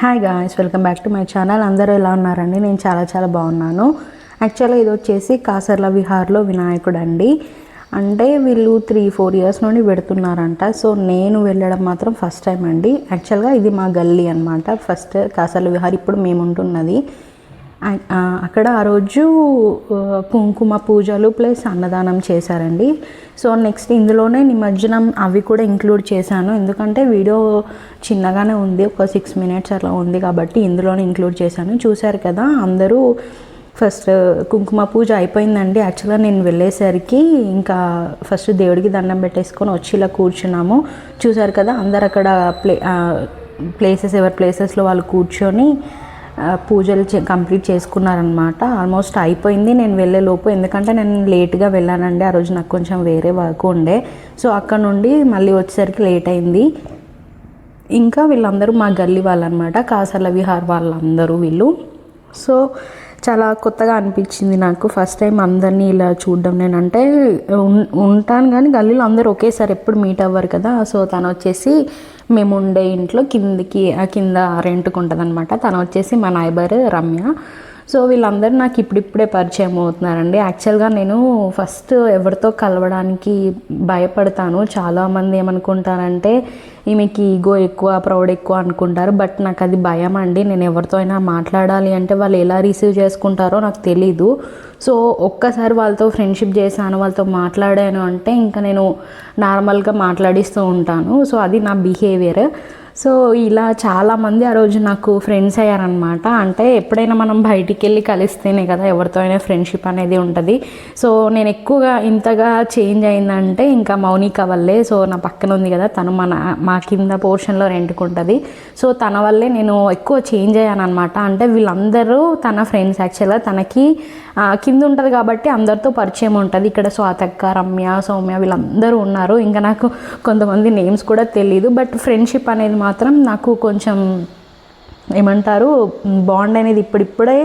Hi guys welcome back to my channel అందరూ ఎలా ఉన్నారండి? నేను చాలా చాలా బాగున్నాను. యాక్చువల్గా ఇది వచ్చేసి కాసర్ల విహార్లో వినాయకుడు అండి అంటే వీళ్ళు త్రీ ఫోర్ ఇయర్స్ నుండి పెడుతున్నారంట. సో నేను వెళ్ళడం మాత్రం ఫస్ట్ టైం అండి. యాక్చువల్గా ఇది మా గల్లీ అనమాట ఫస్ట్ కాసర్ల విహార్ ఇప్పుడు మేము ఉంటున్నది. అక్కడ ఆ రోజు కుంకుమ పూజలు ప్లస్ అన్నదానం చేశారండి. సో నెక్స్ట్ ఇందులోనే నిమజ్జనం అవి కూడా ఇంక్లూడ్ చేశాను. ఎందుకంటే వీడియో చిన్నగానే ఉంది ఒక సిక్స్ మినిట్స్ అలా ఉంది కాబట్టి ఇందులోనే ఇంక్లూడ్ చేశాను. చూశారు కదా అందరూ ఫస్ట్ కుంకుమ పూజ అయిపోయిందండి. యాక్చువల్గా నేను వెళ్ళేసరికి ఇంకా ఫస్ట్ దేవుడికి దండం పెట్టేసుకొని వచ్చి ఇలా కూర్చున్నాము. చూశారు కదా అందరు అక్కడ ప్లే ప్లేసెస్ ఎవరి ప్లేసెస్లో వాళ్ళు కూర్చొని పూజలు చే కంప్లీట్ చేసుకున్నారనమాట ఆల్మోస్ట్ అయిపోయింది నేను వెళ్ళే లోపు. ఎందుకంటే నేను లేట్గా వెళ్ళానండి. ఆ రోజు నాకు కొంచెం వేరే వర్క్ ఉండే. సో అక్కడ నుండి మళ్ళీ వచ్చేసరికి లేట్ అయింది. ఇంకా వీళ్ళందరూ మా గల్లీ వాళ్ళనమాట కాసల విహార్ వాళ్ళందరూ వీళ్ళు. సో చాలా కొత్తగా అనిపించింది నాకు. ఫస్ట్ టైం అందరినీ ఇలా చూడడం నేనంటే ఉంటాను కానీ గల్లీలో అందరూ ఒకేసారి ఎప్పుడు మీట్ అవ్వరు కదా. సో తను వచ్చేసి మేము ఉండే ఇంట్లో కిందికి ఆ కింద రెంట్కి ఉంటుంది అనమాట తను వచ్చేసి మా నైబర్ రమ్య. సో వీళ్ళందరూ నాకు ఇప్పుడిప్పుడే పరిచయం అవుతున్నారండి. యాక్చువల్గా నేను ఫస్ట్ ఎవరితో కలవడానికి భయపడతాను. చాలామంది ఏమనుకుంటారంటే ఈమెకి ఈగో ఎక్కువ ప్రౌడ్ ఎక్కువ అనుకుంటారు. బట్ నాకు అది భయం అండి. నేను ఎవరితో అయినా మాట్లాడాలి అంటే వాళ్ళు ఎలా రిసీవ్ చేసుకుంటారో నాకు తెలీదు. సో ఒక్కసారి వాళ్ళతో ఫ్రెండ్షిప్ చేశాను వాళ్ళతో మాట్లాడాను అంటే ఇంకా నేను నార్మల్గా మాట్లాడిస్తూ ఉంటాను. సో అది నా బిహేవియర్ సో ఇలా చాలామంది ఆ రోజు నాకు ఫ్రెండ్స్ అయ్యారనమాట అంటే ఎప్పుడైనా మనం బయటికి వెళ్ళి కలిస్తేనే కదా ఎవరితో అయినా ఫ్రెండ్షిప్ అనేది ఉంటుంది. సో నేను ఎక్కువగా ఇంతగా చేంజ్ అయిందంటే ఇంకా మౌనిక వల్లే. సో నా పక్కన ఉంది కదా తను మన మా కింద పోర్షన్లో రెంట్కుంటుంది సో తన వల్లే నేను ఎక్కువ చేంజ్ అయ్యాను అనమాట అంటే వీళ్ళందరూ తన ఫ్రెండ్స్ యాక్చువల్గా తనకి కింద ఉంటుంది కాబట్టి అందరితో పరిచయం ఉంటుంది. ఇక్కడ స్వాతక్క రమ్య సౌమ్య వీళ్ళందరూ ఉన్నారు. ఇంకా నాకు కొంతమంది నేమ్స్ కూడా తెలియదు బట్ ఫ్రెండ్షిప్ అనేది మాత్రం నాకు కొంచెం ఏమంటారు బాండ్ అనేది ఇప్పుడిప్పుడే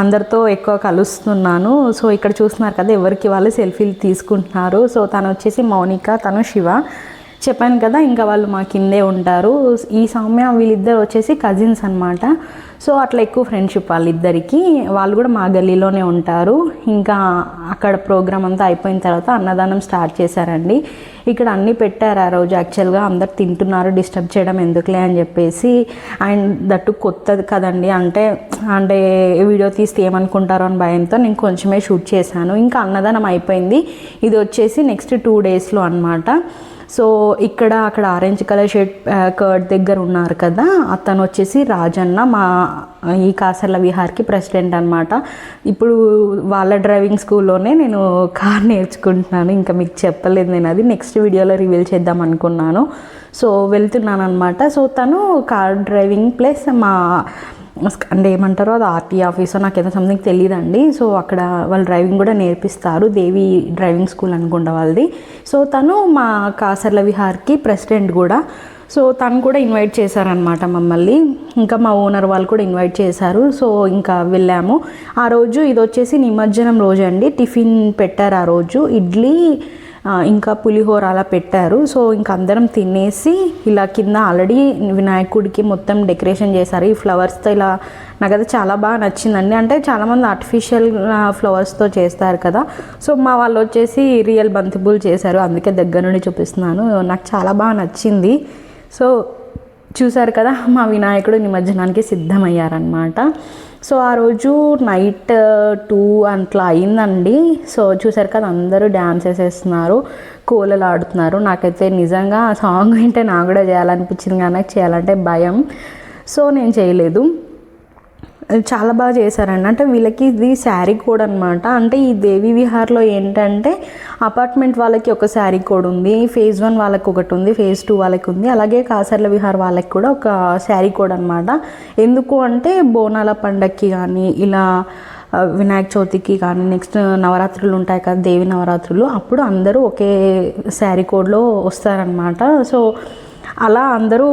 అందరితో ఎక్కువ కలుస్తున్నాను. సో ఇక్కడ చూస్తున్నారు కదా ఎవరికి వాళ్ళు సెల్ఫీలు తీసుకుంటున్నారు. సో తను వచ్చేసి మౌనిక తను శివ. చెప్పాను కదా ఇంకా వాళ్ళు మా కిందే ఉంటారు. ఈ సౌమ్య వీళ్ళిద్దరు వచ్చేసి కజిన్స్ అనమాట సో అట్లా ఎక్కువ ఫ్రెండ్షిప్ వాళ్ళిద్దరికి. వాళ్ళు కూడా మా గల్లీలోనే ఉంటారు. ఇంకా అక్కడ ప్రోగ్రామ్ అంతా అయిపోయిన తర్వాత అన్నదానం స్టార్ట్ చేశారండి. ఇక్కడ అన్నీ పెట్టారు ఆ రోజు. యాక్చువల్గా అందరు తింటున్నారు డిస్టర్బ్ చేయడం ఎందుకులే అని చెప్పేసి. అండ్ దట్టు కొత్తది కదండి. అంటే అంటే వీడియో తీస్తే ఏమనుకుంటారో అని భయంతో నేను కొంచెమే షూట్ చేశాను. ఇంకా అన్నదానం అయిపోయింది. ఇది వచ్చేసి నెక్స్ట్ టూ డేస్లో అనమాట సో ఇక్కడ అక్కడ ఆరెంజ్ కలర్ షర్ట్ కర్డ్ దగ్గర ఉన్నారు కదా అతను వచ్చేసి రాజన్న మా ఈ కాసర్ల విహార్కి ప్రెసిడెంట్ అనమాట ఇప్పుడు వాళ్ళ డ్రైవింగ్ స్కూల్లోనే నేను కార్ నేర్చుకుంటున్నాను ఇంకా మీకు చెప్పలేదు నేను అది. నెక్స్ట్ వీడియోలో రివీల్ చేద్దాం అనుకున్నాను. సో వెళ్తున్నాను అనమాట సో తను కార్ డ్రైవింగ్ ప్లస్ మా అంటే ఏమంటారో అది ఆర్టీ ఆఫీసో నాకేదో సంథింగ్ తెలియదండి సో అక్కడ వాళ్ళు డ్రైవింగ్ కూడా నేర్పిస్తారు. దేవి డ్రైవింగ్ స్కూల్ అనుకుంటా వాళ్ళది. సో తను మా కాసర్ల విహార్కి ప్రెసిడెంట్ కూడా. సో తను కూడా ఇన్వైట్ చేశారనమాట మమ్మల్ని. ఇంకా మా ఓనర్ వాళ్ళు కూడా ఇన్వైట్ చేశారు. సో ఇంకా వెళ్ళాము. ఆ రోజు ఇది వచ్చేసి నిమజ్జనం రోజు అండి. టిఫిన్ పెట్టారు ఆ రోజు. ఇడ్లీ ఇంకా పులిహోర అలా పెట్టారు. సో ఇంకా అందరం తినేసి ఇలా కింద ఆల్రెడీ వినాయకుడికి మొత్తం డెకరేషన్ చేశారు. ఈ ఫ్లవర్స్తో ఇలా నాకైతే చాలా బాగా నచ్చిందండి. అంటే చాలామంది ఆర్టిఫిషియల్ ఫ్లవర్స్తో చేస్తారు కదా. సో మా వాళ్ళు వచ్చేసి రియల్ బంతిపూలు చేశారు. అందుకే దగ్గర నుండి చూపిస్తున్నాను. నాకు చాలా బాగా నచ్చింది. సో చూశారు కదా మా వినాయకుడు నిమజ్జనానికి సిద్ధమయ్యారనమాట సో ఆ రోజు నైట్ టూ అట్లా అయిందండి. సో చూసారు కదా అందరూ డ్యాన్స్ వేసేస్తున్నారు కోలలు ఆడుతున్నారు నాకైతే నిజంగా ఆ సాంగ్ వింటే నాకు కూడా చేయాలనిపించింది. కానీ నాకు చేయాలంటే భయం. సో నేను చేయలేదు. చాలా బాగా చేశారండి. అంటే వీళ్ళకి ఇది శారీ కోడ్ అనమాట అంటే ఈ దేవి విహార్లో ఏంటంటే అపార్ట్మెంట్ వాళ్ళకి ఒక శారీ కోడ్ ఉంది ఫేజ్ వన్ వాళ్ళకి ఒకటి ఉంది ఫేజ్ టూ వాళ్ళకి ఉంది అలాగే కాసర్ల విహార్ వాళ్ళకి కూడా ఒక శారీ కోడ్ అనమాట ఎందుకు అంటే బోనాల పండక్కి కానీ ఇలా వినాయక చవితికి కానీ నెక్స్ట్ నవరాత్రులు ఉంటాయి కదా దేవి నవరాత్రులు అప్పుడు అందరూ ఒకే శారీ కోడ్లో వస్తారనమాట సో అలా అందరూ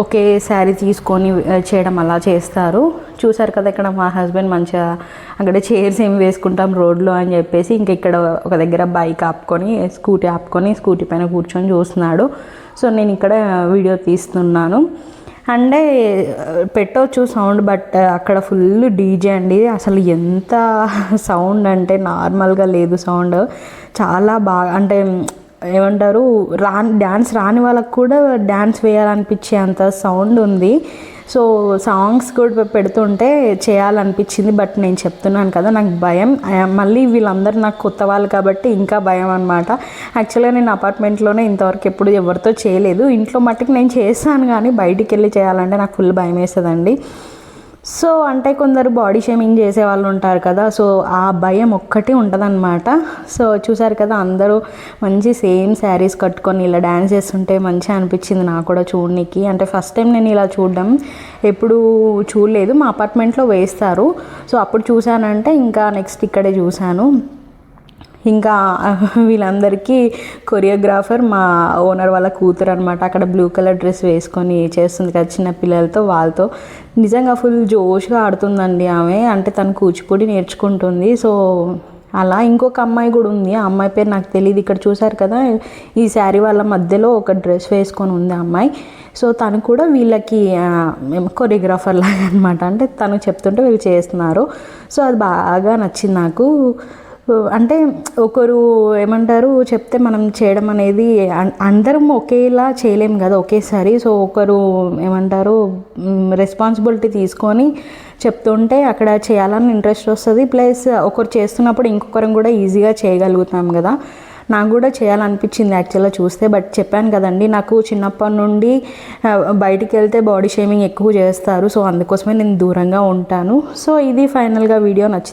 ఒకే శారీ తీసుకొని చేయడం అలా చేస్తారు. చూసారు కదా ఇక్కడ మా హస్బెండ్ మంచిగా అక్కడ చైర్స్ ఏం వేసుకుంటాం రోడ్లో అని చెప్పేసి ఇంక ఇక్కడ ఒక దగ్గర బైక్ ఆపుకొని స్కూటీ ఆపుకొని స్కూటీ పైన కూర్చొని చూస్తున్నాడు. సో నేను ఇక్కడ వీడియో తీస్తున్నాను. అంటే పెట్టవచ్చు సౌండ్ బట్ అక్కడ ఫుల్ డీజే అండి. అసలు ఎంత సౌండ్ అంటే నార్మల్గా లేదు సౌండ్. చాలా బాగా అంటే ఏమంటారు రాని డ్యాన్స్ రాని వాళ్ళకు కూడా డ్యాన్స్ వేయాలనిపించే అంత సౌండ్ ఉంది. సో సాంగ్స్ కూడా పెడుతుంటే చేయాలనిపించింది బట్ నేను చెప్తున్నాను కదా నాకు భయం. మళ్ళీ వీళ్ళందరూ నాకు కొత్త వాళ్ళు కాబట్టి ఇంకా భయం అనమాట యాక్చువల్గా నేను అపార్ట్మెంట్లోనే ఇంతవరకు ఎప్పుడు ఎవరితో చేయలేదు. ఇంట్లో మట్టుకు నేను చేస్తాను కానీ బయటికి వెళ్ళి చేయాలంటే నాకు ఫుల్ భయం వేస్తుందండి. సో అంటే కొందరు బాడీ షేమింగ్ చేసే వాళ్ళు ఉంటారు కదా సో ఆ భయం ఒక్కటి ఉంటుందన్నమాట. సో చూసారు కదా అందరూ మంచి సేమ్ శారీస్ కట్టుకొని ఇలా డ్యాన్స్ చేస్తుంటే మంచిగా అనిపించింది నాకు కూడా చూడడానికి అంటే ఫస్ట్ టైం నేను ఇలా చూడడం. ఎప్పుడు చూడలేదు మా అపార్ట్మెంట్లో వేస్తారు. సో అప్పుడు చూశానంటే ఇంకా నెక్స్ట్ ఇక్కడే చూశాను. ఇంకా వీళ్ళందరికీ కొరియోగ్రాఫర్ మా ఓనర్ వాళ్ళ కూతురు అనమాట అక్కడ బ్లూ కలర్ డ్రెస్ వేసుకొని చేస్తుంది కదా చిన్న పిల్లలతో వాళ్ళతో. నిజంగా ఫుల్ జోష్గా ఆడుతుందండి ఆమె. అంటే తను కూచిపూడి నేర్చుకుంటుంది. సో అలా ఇంకొక అమ్మాయి కూడా ఉంది. ఆ అమ్మాయి పేరు నాకు తెలియదు ఇక్కడ చూసారు కదా ఈ శారీ వాళ్ళ మధ్యలో ఒక డ్రెస్ వేసుకొని ఉంది ఆ అమ్మాయి. సో తను కూడా వీళ్ళకి కొరియోగ్రాఫర్ లాగా అనమాట అంటే తను చెప్తుంటే వీళ్ళు చేస్తున్నారు. సో అది బాగా నచ్చింది నాకు. అంటే ఒకరు ఏమంటారు చెప్తే మనం చేయడం అనేది అందరం ఒకేలా చేయలేం కదా ఒకేసారి. సో ఒకరు ఏమంటారు రెస్పాన్సిబిలిటీ తీసుకొని చెప్తుంటే అక్కడ చేయాలని ఇంట్రెస్ట్ వస్తుంది. ప్లస్ ఒకరు చేస్తున్నప్పుడు ఇంకొకరం కూడా ఈజీగా చేయగలుగుతాం కదా. నాకు కూడా చేయాలనిపించింది యాక్చువల్గా చూస్తే. బట్ చెప్పాను కదండి నాకు చిన్నప్పటి నుండి బయటికి వెళ్తే బాడీ షేమింగ్ ఎక్కువ చేస్తారు. సో అందుకోసమే నేను దూరంగా ఉంటాను. సో ఇది ఫైనల్గా వీడియో నచ్చింది